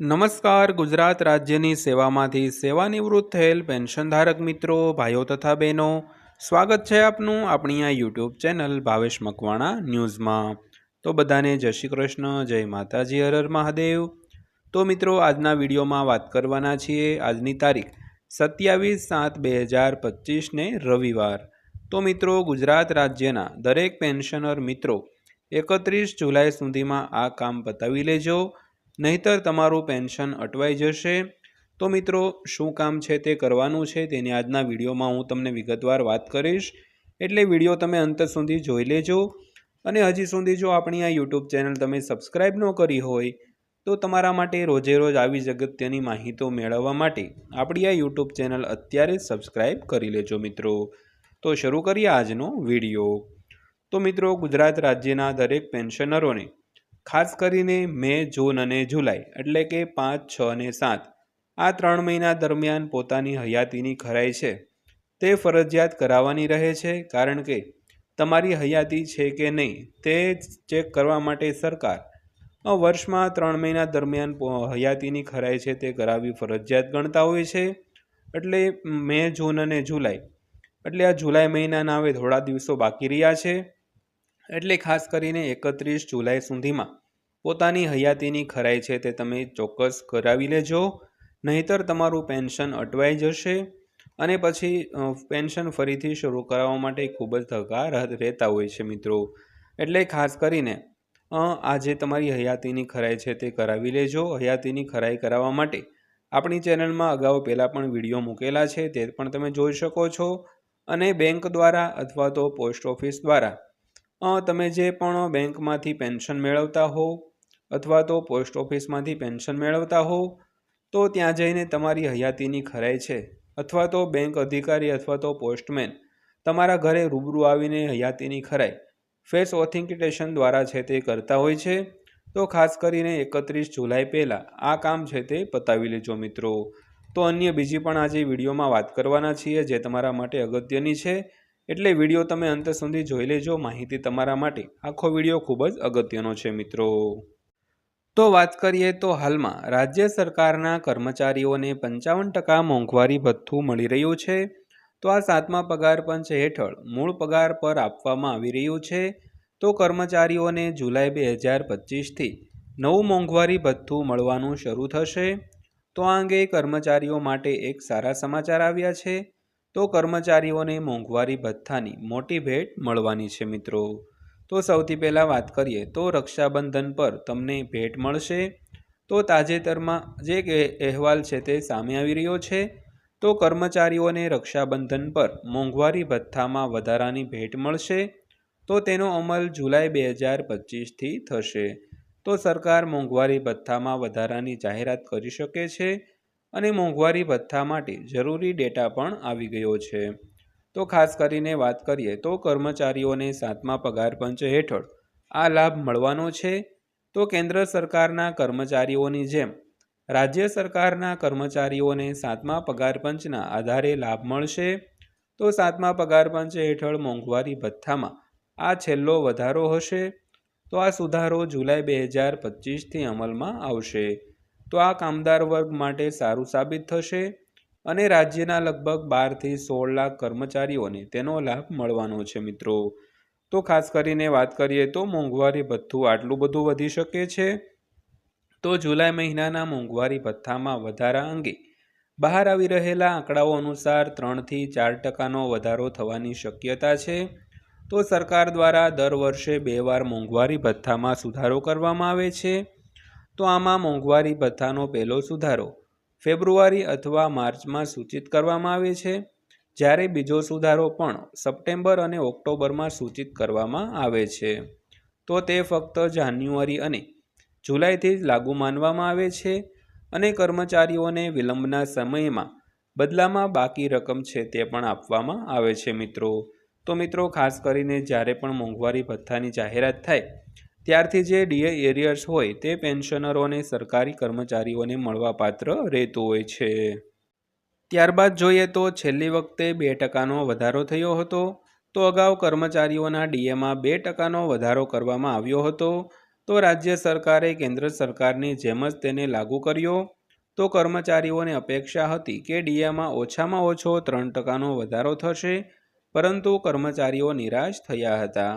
નમસ્કાર, ગુજરાત રાજ્યની સેવામાંથી સેવાનિવૃત્ત થયેલ પેન્શનધારક મિત્રો, ભાઈઓ તથા બહેનો. સ્વાગત છે આપનું આપણી આ યુટ્યુબ ચેનલ ભાવેશ મકવાણા ન્યૂઝમાં. તો બધાને જય શ્રી કૃષ્ણ, જય માતાજી હરર મહાદેવ. તો મિત્રો, આજના વિડીયોમાં વાત કરવાના છીએ આજની તારીખ સત્યાવીસ સાત બે હજાર પચીસને રવિવાર. તો મિત્રો, ગુજરાત રાજ્યના દરેક પેન્શનર મિત્રો, એકત્રીસ જુલાઈ સુધીમાં આ કામ પતાવી લેજો. નહીતર તમારું પેન્શન અટવાઈ જશે. તો મિત્રો, શું કામ છે તે કરવાનું છે તેની આજના વિડીયોમાં હું તમને વિગતવાર વાત કરીશ. એટલે વીડિયો તમે અંત સુધી જોઈ લેજો. અને હજી સુધી જો આપણી આ યુટ્યુબ ચેનલ તમે સબસ્ક્રાઈબ ન કરી હોય, તો તમારા માટે રોજે રોજ આવી જગત્યની માહિતીઓ મેળવવા માટે આપણી આ યુટ્યુબ ચેનલ અત્યારે સબસ્ક્રાઈબ કરી લેજો મિત્રો. તો શરૂ કરીએ આજનો વીડિયો. તો મિત્રો, ગુજરાત રાજ્યના દરેક પેન્શનરોને ખાસ કરીને મે, જૂન અને જુલાઈ, એટલે કે પાંચ, છ અને સાત. આ ત્રણ મહિના દરમિયાન પોતાની હયાતીની ખરાઈ છે. તે ફરજિયાત કરાવવાની રહે છે, કારણ કે તમારી હયાતી છે કે નહીં, તે ચેક કરવા માટે સરકાર વર્ષમાં ત્રણ મહિના દરમિયાન હયાતીની ખરાઈ છે તે કરાવવી ફરજિયાત ગણતા હોય છે. એટલે મે, જૂન અને જુલાઈ, એટલે આ જુલાઈ મહિનાના હવે થોડા દિવસો બાકી રહ્યા છે. એટલે ખાસ કરીને એકત્રીસ જુલાઈ સુધીમાં પોતાની હયાતીની ખરાઈ છે તે તમે ચોક્કસ કરાવી લેજો. નહીતર તમારું પેન્શન અટવાઈ જશે અને પછી પેન્શન ફરીથી શરૂ કરાવવા માટે ખૂબ જ ધક્કા રહ- રહેતા હોય છે મિત્રો. એટલે ખાસ કરીને આજે તમારી હયાતીની ખરાઈ છે તે કરાવી લેજો. હયાતીની ખરાઈ કરાવવા માટે આપણી ચેનલમાં અગાઉ પહેલાં પણ વીડિયો મૂકેલા છે તે પણ તમે જોઈ શકો છો. અને બેંક દ્વારા અથવા તો પોસ્ટ ઓફિસ દ્વારા તમે જે પણ બેંકમાંથી પેન્શન મેળવતા હો અથવા તો પોસ્ટ ઓફિસમાંથી પેન્શન મેળવતા હો, તો ત્યાં જઈને તમારી હયાતીની ખરાઈ છે અથવા તો બેંક અધિકારી અથવા તો પોસ્ટમેન તમારા ઘરે રૂબરૂ આવીને હયાતીની ખરાઈ, ફેસ ઓથેન્ટિકેશન દ્વારા છે તે કરતા હોય છે, તો ખાસ કરીને એકત્રીસ જુલાઈ પહેલાં આ કામ છે તે પતાવી લેજો મિત્રો. તો અન્ય બીજી પણ આજે વિડીયોમાં વાત કરવાના છીએ જે તમારા માટે અગત્યની છે. એટલે વીડિયો તમે અંત સુધી જોઈ લેજો, માહિતી તમારા માટે. આખો વીડિયો ખૂબ જ અગત્યનો છે, મિત્રો. તો વાત કરીએ તો હાલમાં રાજ્ય સરકારના કર્મચારીઓને પંચાવન ટકા મોંઘવારી ભથ્થું મળી રહ્યું છે. તો આ સાતમા પગાર પંચ હેઠળ મૂળ પગાર પર આપવામાં આવી રહ્યું છે. તો કર્મચારીઓને જુલાઈ બે હજાર પચીસથી નવું મોંઘવારી ભથ્થું મળવાનું શરૂ થશે. તો આ અંગે કર્મચારીઓ માટે એક સારા સમાચાર આવ્યા છે. તો કર્મચારીઓને મોંઘવારી ભથ્થાની મોટી ભેટ મળવાની છે મિત્રો. તો સૌથી પહેલાં વાત કરીએ તો રક્ષાબંધન પર તમને ભેટ મળશે. તો તાજેતરમાં જે અહેવાલ છે તે સામે આવી રહ્યો છે. તો કર્મચારીઓને રક્ષાબંધન પર મોંઘવારી ભથ્થામાં વધારાની ભેટ મળશે. તો તેનો અમલ જુલાઈ બે હજાર પચીસથી થશે. તો સરકાર મોંઘવારી ભથ્થામાં વધારાની જાહેરાત કરી શકે છે. અને મોંઘવારી ભથ્થા માટે જરૂરી ડેટા પણ આવી ગયો છે. તો ખાસ કરીને વાત કરીએ તો કર્મચારીઓને સાતમા પગાર પંચ હેઠળ આ લાભ મળવાનો છે. તો કેન્દ્ર સરકારના કર્મચારીઓની જેમ રાજ્ય સરકારના કર્મચારીઓને સાતમા પગાર પંચના આધારે લાભ મળશે. તો સાતમા પગાર પંચ હેઠળ મોંઘવારી ભથ્થામાં આ છેલ્લો વધારો હશે. તો આ સુધારો જુલાઈ બે હજાર પચીસથી અમલમાં આવશે. તો આ કામદાર વર્ગ માટે સારું સાબિત થશે અને રાજ્યના લગભગ બારથી સોળ લાખ કર્મચારીઓને તેનો લાભ મળવાનો છે મિત્રો. તો ખાસ કરીને વાત કરીએ તો મોંઘવારી ભથ્થું આટલું બધું વધી શકે છે. તો જુલાઈ મહિનાના મોંઘવારી ભથ્થામાં વધારા અંગે બહાર આવી રહેલા આંકડાઓ અનુસાર ત્રણથી ચાર ટકાનો વધારો થવાની શક્યતા છે. તો સરકાર દ્વારા દર વર્ષે બે વાર મોંઘવારી ભથ્થામાં સુધારો કરવામાં આવે છે. તો આમાં મોંઘવારી ભથ્થાનો પહેલો સુધારો. ફેબ્રુઆરી અથવા માર્ચમાં સૂચિત કરવામાં આવે છે. જ્યારે બીજો સુધારો પણ સપ્ટેમ્બર અને ઓક્ટોબરમાં સૂચિત કરવામાં આવે છે. તો તે ફક્ત જાન્યુઆરી અને જુલાઈથી જ લાગુ માનવામાં આવે છે અને કર્મચારીઓને વિલંબના સમયમાં બદલામાં બાકી રકમ છે તે પણ આપવામાં આવે છે મિત્રો. તો મિત્રો, ખાસ કરીને જ્યારે પણ મોંઘવારી ભથ્થાની જાહેરાત થાય ત્યારથી જે ડીએ એરિયર્સ હોય તે પેન્શનરોને સરકારી કર્મચારીઓને મળવાપાત્ર રહેતું હોય છે. ત્યારબાદ જોઈએ તો છેલ્લી વખતે બે ટકાનો વધારો થયો હતો. તો અગાઉ કર્મચારીઓના ડીએમાં બે ટકાનો વધારો કરવામાં આવ્યો હતો. તો રાજ્ય સરકારે કેન્દ્ર સરકારની જેમ જ તેને લાગુ કર્યો. તો કર્મચારીઓને અપેક્ષા હતી કે ડીએમાં ઓછામાં ઓછો ત્રણ ટકાનો વધારો થશે. પરંતુ કર્મચારીઓ નિરાશ થયા હતા.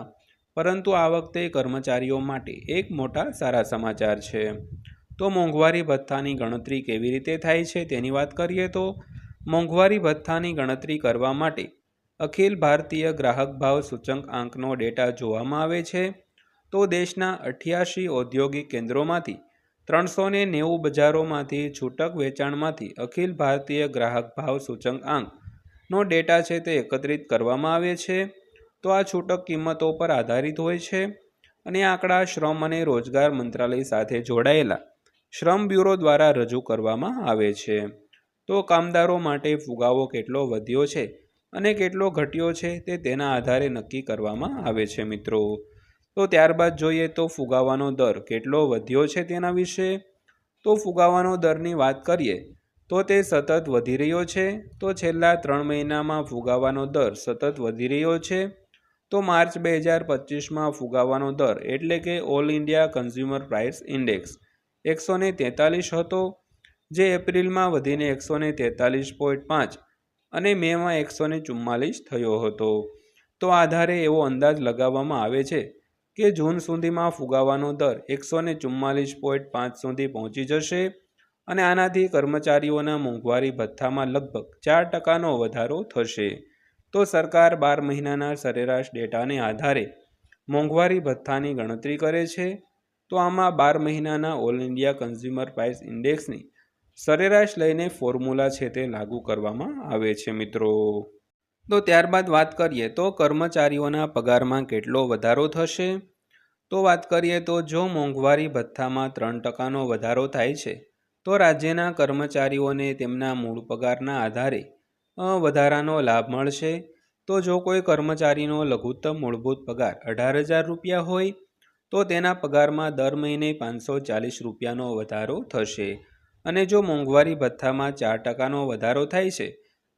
પરંતુ આ વખતે કર્મચારીઓ માટે એક મોટા સારા સમાચાર છે. તો મોંઘવારી ભથ્થાની ગણતરી કેવી રીતે થાય છે તેની વાત કરીએ તો મોંઘવારી ભથ્થાની ગણતરી કરવા માટે અખિલ ભારતીય ગ્રાહક ભાવ સૂચક આંકનો ડેટા જોવામાં આવે છે. તો દેશના અઠ્યાસી ઔદ્યોગિક કેન્દ્રોમાંથી ત્રણસો ને નેવું બજારોમાંથી છૂટક વેચાણમાંથી અખિલ ભારતીય ગ્રાહક ભાવ સૂચક આંકનો ડેટા છે તે એકત્રિત કરવામાં આવે છે. તો આ છૂટક કિંમતો પર આધારિત હોય છે અને આંકડા શ્રમ અને રોજગાર મંત્રાલય સાથે જોડાયેલા. શ્રમ બ્યુરો દ્વારા રજૂ કરવામાં આવે છે. તો કામદારો માટે ફુગાવો કેટલો વધ્યો છે અને કેટલો ઘટ્યો છે તે તેના આધારે નક્કી કરવામાં આવે છે મિત્રો. તો ત્યારબાદ જોઈએ તો ફુગાવાનો દર કેટલો વધ્યો છે તેના વિશે. તો ફુગાવાનો દરની વાત કરીએ તો તે સતત વધી રહ્યો છે. તો છેલ્લા ત્રણ મહિનામાં ફુગાવાનો દર સતત વધી રહ્યો છે. તો માર્ચ બે હજાર પચીસમાં ફુગાવાનો દર એટલે કે all India consumer price index એકસો ને તેતાલીસ હતો, જે એપ્રિલમાં વધીને એકસો ને તેતાલીસ પોઈન્ટ પાંચ અને મેમાં એકસો ને ચુમ્માલીસ થયો હતો. તો આધારે એવો અંદાજ લગાવવામાં આવે છે કે જૂન સુધીમાં ફુગાવાનો દર એકસો ને ચુમ્માલીસ પોઈન્ટ પાંચ સુધી પહોંચી જશે અને આનાથી કર્મચારીઓના મોંઘવારી ભથ્થામાં લગભગ ચાર ટકાનો વધારો થશે. તો સરકાર બાર મહિનાના સરેરાશ ડેટાને આધારે મોંઘવારી ભથ્થાની ગણતરી કરે છે. તો આમાં બાર મહિનાના ઓલ ઇન્ડિયા કન્ઝ્યુમર પ્રાઇસ ઇન્ડેક્સની સરેરાશ લઈને ફોર્મ્યુલા છે તે લાગુ કરવામાં આવે છે મિત્રો. તો ત્યારબાદ વાત કરીએ તો કર્મચારીઓના પગારમાં કેટલો વધારો થશે? તો વાત કરીએ તો જો મોંઘવારી ભથ્થામાં ત્રણ ટકાનો વધારો થાય છે, તો રાજ્યના કર્મચારીઓને તેમના મૂળ પગારના આધારે વધારાનો લાભ મળશે? તો જો કોઈ કર્મચારીનો લઘુત્તમ મૂળભૂત પગાર અઢાર હજાર રૂપિયા હોય, તો તેના પગારમાં દર મહિને પાંચસો ચાલીસ રૂપિયાનો વધારો થશે. અને જો મોંઘવારી ભથ્થામાં ચાર ટકાનો વધારો થાય છે,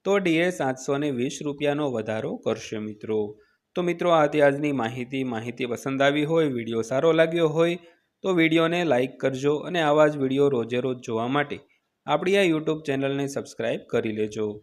તો ડીએ સાતસો વીસ રૂપિયાનો વધારો કરશે મિત્રો. તો મિત્રો, આ હતી આજની માહિતી. માહિતી પસંદ આવી હોય, વીડિયો સારો લાગ્યો હોય, તો વિડીયોને લાઇક કરજો અને આવા જ વીડિયો રોજે રોજ જોવા માટે આપણી આ યુટ્યુબ ચેનલને સબસ્ક્રાઈબ કરી લેજો.